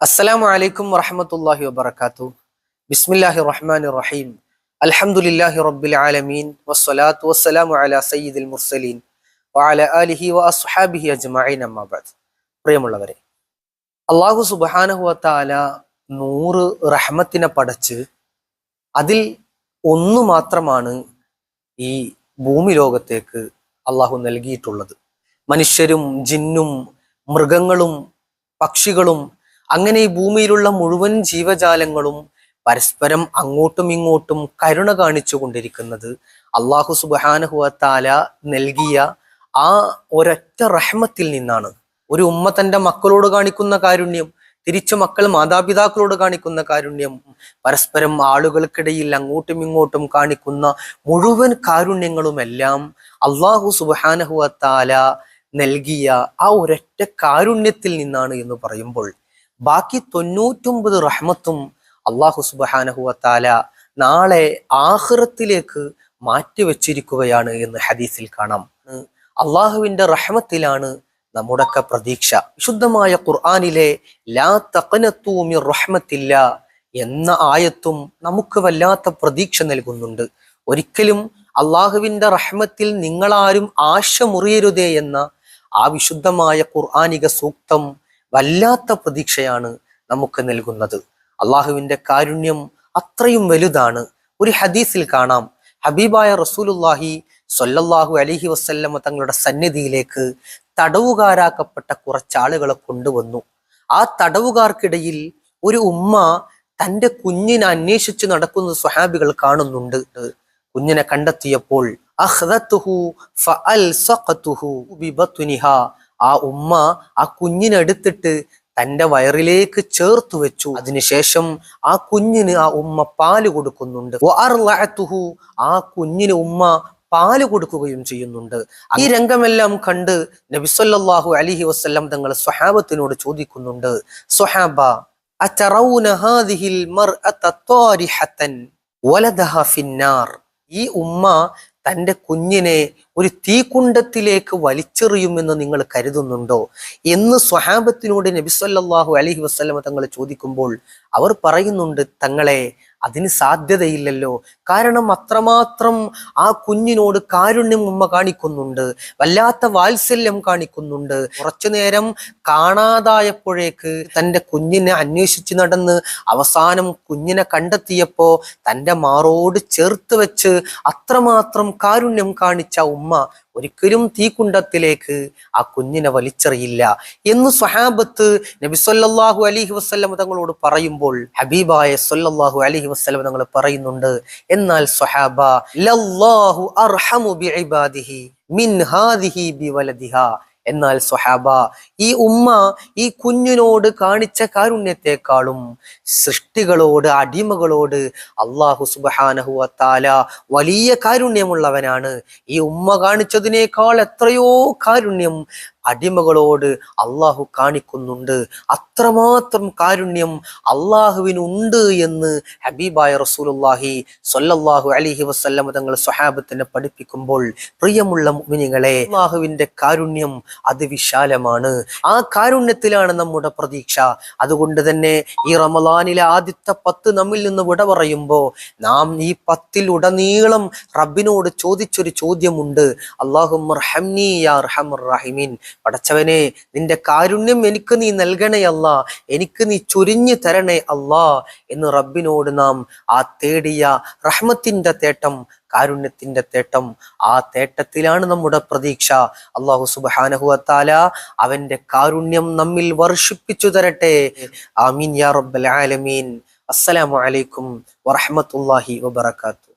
അസ്സലാമു അലൈക്കും വറഹമത്തല്ലാഹി വബർക്കാത്തു ബിസ്മില്ലാഹി റഹ്മാൻ റഹീം. അൽഹംദുലില്ലാഹി റബ്ബിൽ ആലമീൻ. വസ്സലാത്തു വസ്സലാമു അലാ സയ്യിദിൽ മുർസലീൻ. വഅല ആലിഹി വഅസ്ഹാബിഹി അസ്ഹാബിഹി അജ്മഈൻ അമ്മാബാദ് പ്രിയമുള്ളവരെ അള്ളാഹു സുബ്ഹാനഹു വതആല നൂറ് റഹ്മത്തിനെ പടച്ച് അതിൽ ഒന്ന് മാത്രമാണ് ഈ ഭൂമി ലോകത്തേക്ക് അള്ളാഹു നൽകിയിട്ടുള്ളത്. മനുഷ്യരും ജിന്നും മൃഗങ്ങളും പക്ഷികളും അങ്ങനെ ഈ ഭൂമിയിലുള്ള മുഴുവൻ ജീവജാലങ്ങളും പരസ്പരം അങ്ങോട്ടും ഇങ്ങോട്ടും കരുണ കാണിച്ചു കൊണ്ടിരിക്കുന്നത് അള്ളാഹു സുബാനഹുഅത്താല നൽകിയ ആ ഒരൊറ്റ റഹ്മത്തിൽ നിന്നാണ്. ഒരു ഉമ്മ തന്റെ മക്കളോട് കാണിക്കുന്ന കാരുണ്യം തിരിച്ചു മക്കൾ മാതാപിതാക്കളോട് കാണിക്കുന്ന കാരുണ്യം പരസ്പരം ആളുകൾക്കിടയിൽ അങ്ങോട്ടും ഇങ്ങോട്ടും കാണിക്കുന്ന മുഴുവൻ കാരുണ്യങ്ങളുമെല്ലാം അള്ളാഹു സുബാനഹുവത്താല നൽകിയ ആ ഒരൊറ്റ കാരുണ്യത്തിൽ നിന്നാണ് എന്ന് പറയുമ്പോൾ ബാക്കി തൊണ്ണൂറ്റൊമ്പത് റഹ്മത്തും അള്ളാഹു സുബാനഹുവത്താല നാളെ ആഹ്റത്തിലേക്ക് മാറ്റിവെച്ചിരിക്കുകയാണ് എന്ന് ഹദീസിൽ കാണാം. അള്ളാഹുവിന്റെ റഹ്മത്തിലാണ് നമ്മുടെയൊക്കെ പ്രതീക്ഷ. വിശുദ്ധമായ ഖുർആാനിലെ ലാ തക്കനത്തൂമി റഹ്മത്തില്ല എന്ന ആയത്തും നമുക്ക് വല്ലാത്ത പ്രതീക്ഷ നൽകുന്നുണ്ട്. ഒരിക്കലും അള്ളാഹുവിന്റെ റഹ്മത്തിൽ നിങ്ങളാരും ആശ മുറിയരുതേ എന്ന ആ വിശുദ്ധമായ ഖുർആാനിക സൂക്തം വല്ലാത്ത പ്രതീക്ഷയാണ് നമുക്ക് നൽകുന്നത്. അള്ളാഹുവിന്റെ കാരുണ്യം അത്രയും വലുതാണ്. ഒരു ഹദീസിൽ കാണാം. ഹബീബായ റസൂലുല്ലാഹി സൊല്ലല്ലാഹു അലിഹി വസ്ല്ലമ്മ തങ്ങളുടെ സന്നിധിയിലേക്ക് തടവുകാരാക്കപ്പെട്ട കുറച്ചാളുകളെ കൊണ്ടുവന്നു. ആ തടവുകാർക്കിടയിൽ ഒരു ഉമ്മ തന്റെ കുഞ്ഞിനെ അന്വേഷിച്ച് നടക്കുന്ന സ്വഹാബികൾ കാണുന്നുണ്ട്. കുഞ്ഞിനെ കണ്ടെത്തിയപ്പോൾ അഹ്ദത്തുഹു ബി ബത്നിഹാ ആ ഉമ്മ ആ കുഞ്ഞിനെ എടുത്തിട്ട് തന്റെ വയറിലേക്ക് ചേർത്തു വെച്ചു. അതിനുശേഷം ആ കുഞ്ഞിന് ആ ഉമ്മ പാൽ കൊടുക്കുന്നുണ്ട്. ആ കുഞ്ഞിന് ഉമ്മ പാൽ കൊടുക്കുകയും ചെയ്യുന്നുണ്ട്. ഈ രംഗമെല്ലാം കണ്ട് നബിസല്ലാഹു അലിഹി വസ്ല്ലാം തങ്ങൾ സ്വഹാബത്തിനോട് ചോദിക്കുന്നുണ്ട്. സ്വഹാബ ഈ ഉമ്മ തന്റെ കുഞ്ഞിനെ ഒരു തീക്കുണ്ടത്തിലേക്ക് വലിച്ചെറിയുമെന്ന് നിങ്ങൾ കരുതുന്നുണ്ടോ? എന്ന് സ്വഹാബത്തിനോട് നബിസ്വല്ലാഹു അലഹി വസ്ലമ തങ്ങൾ ചോദിക്കുമ്പോൾ അവർ പറയുന്നുണ്ട് തങ്ങളെ അതിന് സാധ്യതയില്ലല്ലോ. കാരണം അത്രമാത്രം ആ കുഞ്ഞിനോട് കാരുണ്യം ഉമ്മ കാണിക്കുന്നുണ്ട്. വല്ലാത്ത വാത്സല്യം കാണിക്കുന്നുണ്ട്. കുറച്ചു നേരം കാണാതായപ്പോഴേക്ക് തന്റെ കുഞ്ഞിനെ അന്വേഷിച്ച് നടന്ന് അവസാനം കുഞ്ഞിനെ കണ്ടെത്തിയപ്പോ തന്റെ മാറോട് ചേർത്ത് വെച്ച് അത്രമാത്രം കാരുണ്യം കാണിച്ച ഉമ്മ ഒരിക്കലും തീക്കുണ്ടത്തിലേക്ക് ആ കുഞ്ഞിനെ വലിച്ചെറിയില്ല എന്ന് സ്വഹാബത്ത് നബി സല്ലല്ലാഹു അലൈഹി വസല്ലം തങ്ങളോട് പറയുമ്പോൾ ഹബീബായ സൊല്ലാഹു അലൈഹി വസല്ലം തങ്ങൾ പറയുന്നുണ്ട്. എന്നാൽ സ്വഹാബ ലല്ലാഹു അർഹമു ബിഇബാദിഹി മിൻ ഹാദിഹി ബിവലദിഹ. എന്നാൽ സ്വഹാബ ഈ ഉമ്മ ഈ കുഞ്ഞിനോട് കാണിച്ച കാരുണ്യത്തെക്കാളും സൃഷ്ടികളോട് അടിമകളോട് അള്ളാഹു സുബാനഹുവ താല വലിയ കാരുണ്യമുള്ളവനാണ്. ഈ ഉമ്മ കാണിച്ചതിനേക്കാൾ എത്രയോ കാരുണ്യം അടിമകളോട് അള്ളാഹു കാണിക്കുന്നുണ്ട്. അത്രമാത്രം കാരുണ്യം അള്ളാഹുവിനുണ്ട് എന്ന് ഹബീബായ റസൂലുല്ലാഹി സൊല്ലാഹു അലിഹി വസ്ല്ലം തങ്ങൾ സ്വഹാബത്തിനെ പഠിപ്പിക്കുമ്പോൾ പ്രിയമുള്ള മുമിനികളെ അള്ളാഹുവിന്റെ കാരുണ്യം അതിവിശാലമാണ്. ആ കാരുണ്യത്തിലാണ് നമ്മുടെ പ്രതീക്ഷ. അതുകൊണ്ട് തന്നെ ഈ റമലാനിലെ ആദ്യത്തെ പത്ത് നമ്മിൽ നിന്ന് വിട പറയുമ്പോൾ നാം ഈ പത്തിൽ ഉടനീളം റബ്ബിനോട് ചോദിച്ചൊരു ചോദ്യമുണ്ട്. അള്ളാഹു റഹീമീൻ. പടച്ചവനെ നിന്റെ കാരുണ്യം എനിക്ക് നീ നൽകണേ അല്ല. എനിക്ക് നീ ചൊരിഞ്ഞു തരണേ അല്ലാ എന്ന് റബ്ബിനോട് നാം ആ തേടിയ റഹ്മത്തിന്റെ തേട്ടം കാരുണ്യത്തിന്റെ തേട്ടം ആ തേട്ടത്തിലാണ് നമ്മുടെ പ്രതീക്ഷ. അള്ളാഹു സുബാനഹുഅത്താല അവന്റെ കാരുണ്യം നമ്മിൽ വർഷിപ്പിച്ചു തരട്ടെ. ആമീൻ യാ റബ്ബൽ ആലമീൻ. അസ്സലാമു അലൈക്കും വറഹ്മത്തുള്ളാഹി വബറകാതുഹു